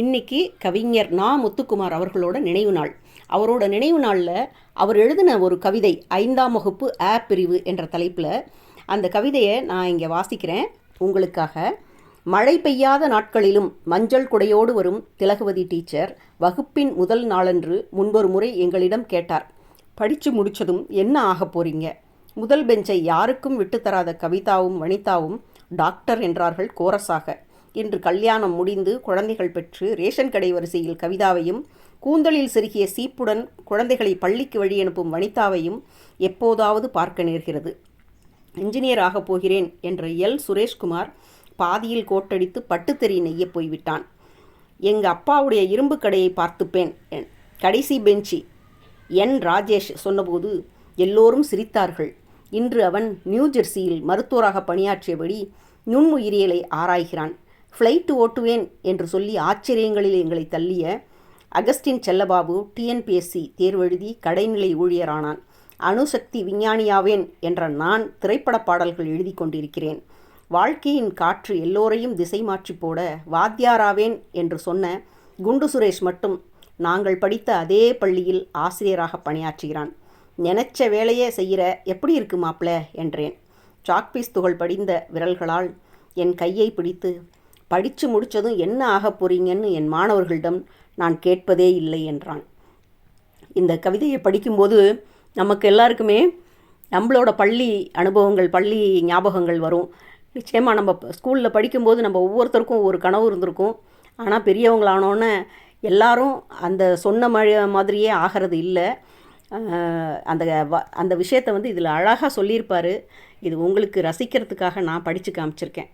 இன்னைக்கு கவிஞர் நா. முத்துக்குமார் அவர்களோட நினைவு நாள். அவரோட நினைவு நாளில் அவர் எழுதின ஒரு கவிதை ஐந்தாம் வகுப்பு ஆ பிரிவு என்ற தலைப்பில் அந்த கவிதையை நான் இங்கே வாசிக்கிறேன். உங்களுக்காக. மழை பெய்யாத நாட்களிலும் மஞ்சள் குடையோடு வரும் திலகவதி டீச்சர் வகுப்பின் முதல் நாளன்று முன்பொரு முறை எங்களிடம் கேட்டார். படித்து முடிச்சதும் என்ன ஆகப் போறீங்க? முதல் பெஞ்சை யாருக்கும் விட்டுத்தராத கவிதாவும் வனிதாவும் டாக்டர் என்றார்கள் கோரஸாக இன்று கல்யாணம் முடிந்து குழந்தைகள் பெற்று ரேஷன் கடை வரிசையில் கவிதாவையும் கூந்தலில் செருகிய சீப்புடன் குழந்தைகளை பள்ளிக்கு வழி அனுப்பும் வனிதாவையும் எப்போதாவது பார்க்க நேர்கிறது. இன்ஜினியர் ஆகப் போகிறேன் என்ற எல். சுரேஷ்குமார் பாதியில் கோட்டடித்து பட்டுத்தறி நெய்யப் போய்விட்டான். எங்கள் அப்பாவுடைய இரும்பு கடையை பார்த்துப்பேன் என் கடைசி பெஞ்சி என் ராஜேஷ் சொன்னபோது எல்லோரும் சிரித்தார்கள். இன்று அவன் நியூ ஜெர்சியில் மருத்துவராக பணியாற்றியபடி நுண்ணுயிரியலை ஆராய்கிறான். ஃப்ளைட் ஓட்டுவேன் என்று சொல்லி ஆச்சரியங்களில் எங்களை தள்ளிய அகஸ்டின் செல்லபாபு டிஎன்பிஎஸ்சி தேர்வெழுதி கடைநிலை ஊழியரானான். அணுசக்தி விஞ்ஞானியாவேன் என்ற நான் திரைப்பட பாடல்கள் எழுதி கொண்டிருக்கிறேன். வாழ்க்கையின் காற்று எல்லோரையும் திசை மாற்றி போட வாத்தியாராவேன் என்று சொன்ன குண்டு சுரேஷ் மட்டும் நாங்கள் படித்த அதே பள்ளியில் ஆசிரியராக பணியாற்றுகிறான். நினைச்ச வேலையே செய்கிற எப்படி இருக்கு மாப்ள என்றேன். சாக்பீஸ் துகள் படிந்த விரல்களால் என் கையை பிடித்து படித்து முடித்ததும் என்ன ஆக போறீங்கன்னு என் மாணவர்களிடம் நான் கேட்பதே இல்லை என்றான். இந்த கவிதையை படிக்கும்போது நமக்கு எல்லாருக்குமே நம்மளோட பள்ளி அனுபவங்கள் பள்ளி ஞாபகங்கள் வரும். நிச்சயமாக நம்ம ஸ்கூலில் படிக்கும்போது நம்ம ஒவ்வொருத்தருக்கும் ஒரு கனவு இருந்திருக்கும். ஆனால் பெரியவங்களானோன்னே எல்லாரும் அந்த சொன்ன மழ மாதிரியே ஆகிறது இல்லை. அந்த வ- அந்த விஷயத்தை வந்து இதில் அழகாக சொல்லியிருப்பார். இது உங்களுக்கு ரசிக்கிறதுக்காக நான் படித்து காமிச்சிருக்கேன்.